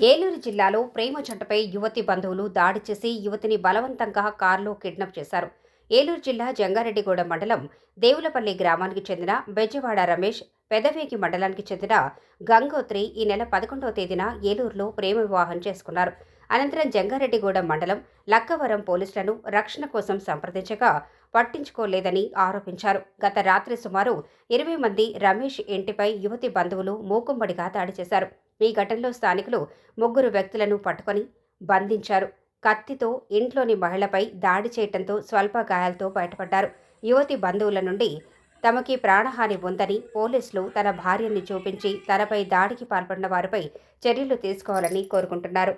ఏలూరు జిల్లాలో ప్రేమ జంటపై యువతి బంధువులు దాడి చేసి యువతిని బలవంతంగా కారులో కిడ్నాప్ చేశారు. ఏలూరు జిల్లా జంగారెడ్డిగూడెం మండలం దేవులపల్లి గ్రామానికి చెందిన బెజ్జవాడ రమేష్ పెదవేగి మండలానికి చెందిన గంగోత్రి ఈ నెల పదకొండవ తేదీన ఏలూరులో ప్రేమ వివాహం చేసుకున్నారు. అనంతరం జంగారెడ్డిగూడెం మండలం లక్కవరం పోలీసులను రక్షణ కోసం సంప్రదించగా పట్టించుకోలేదని ఆరోపించారు. గత రాత్రి సుమారు ఇరవై మంది రమేష్ ఇంటిపై యువతి బంధువులు మూకుమ్మడిగా దాడి చేశారు. ఈ ఘటనలో స్థానికులు ముగ్గురు వ్యక్తులను పట్టుకొని బంధించారు. కత్తితో ఇంట్లోని మహిళపై దాడి చేయటంతో స్వల్ప గాయాలతో బయటపడ్డారు. యువతి బంధువుల నుండి తమకి ప్రాణహాని ఉందని పోలీసులు తన భార్యని చూపించి తనపై దాడికి పాల్పడిన వారిపై చర్యలు తీసుకోవాలని కోరుకుంటున్నారు?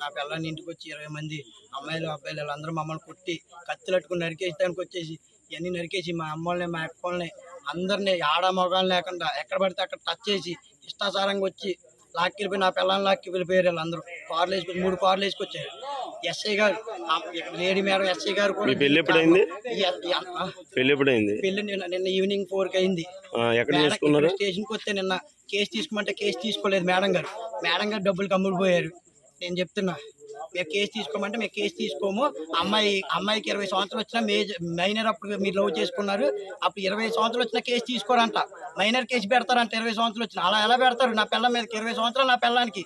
నా పిల్లని ఇంటికి వచ్చి ఇరవై మంది అమ్మాయిలు అబ్బాయిలు వీళ్ళందరూ మమ్మల్ని కొట్టి కత్తులు అట్టుకుని నరికేయడానికి వచ్చేసి ఇవన్నీ నరికేసి మా అమ్మల్ని మా అక్కల్ని అందరినీ ఆడ మొగాలు లేకుండా ఎక్కడ పడితే అక్కడ టచ్ చేసి ఇష్టాసారంగా వచ్చి లాక్కెళ్ళిపోయి నా పిల్లల్ని లాక్కి వెళ్ళిపోయారు వీళ్ళందరూ. కార్లు వేసుకొని మూడు కార్లు వేసుకొచ్చారు. ఎస్ఐ గారు లేడీ మేడం ఎస్ఐ గారు కూడా మీ పెళ్ళి ఎప్పుడైంది? పెళ్ళి ఎప్పుడైంది? పెళ్ళి నిన్న నిన్న ఈవినింగ్ ఫోర్కి అయింది. ఎక్కడ చేసుకున్నారు? ఇక్కడ స్టేషన్కి వస్తే నిన్న కేసు తీసుకోమంటే కేసు తీసుకోలేదు మేడం గారు. మేడం గారు డబ్బులు కమ్ముడిపోయారు నేను చెప్తున్నా మేము కేసు తీసుకోమంటే మేము కేసు తీసుకోము. అమ్మాయి అమ్మాయికి ఇరవై సంవత్సరాలు వచ్చిన మేజర్ మైనర్ అప్పుడు మీరు లవ్ చేసుకున్నారు. అప్పుడు ఇరవై సంవత్సరాలు వచ్చిన కేసు తీసుకోరంట. మైనర్ కేసు పెడతారంట ఇరవై సంవత్సరాలు వచ్చిన. అలా ఎలా పెడతారు? నా పిల్ల మీదకి ఇరవై సంవత్సరాలు నా పిల్లానికి.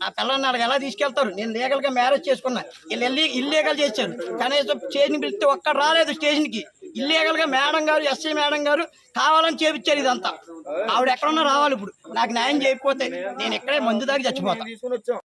నా పిల్లల్ని వాళ్ళకి ఎలా తీసుకెళ్తారు? నేను లీగల్గా మ్యారేజ్ చేసుకున్నా. వీళ్ళు వెళ్ళి ఇల్లీగల్ చేశారు. కనీసం స్టేషన్ పిలిస్తే ఒక్కడ రాలేదు స్టేషన్కి ఇల్లీగల్గా మేడం గారు ఎస్ఐ మేడం గారు కావాలని చేపించారు ఇదంతా. ఆవిడ ఎక్కడున్నా రావాలి ఇప్పుడు. నాకు న్యాయం చేయకపోతే నేను ఇక్కడే మందు దాకా చచ్చిపోతాను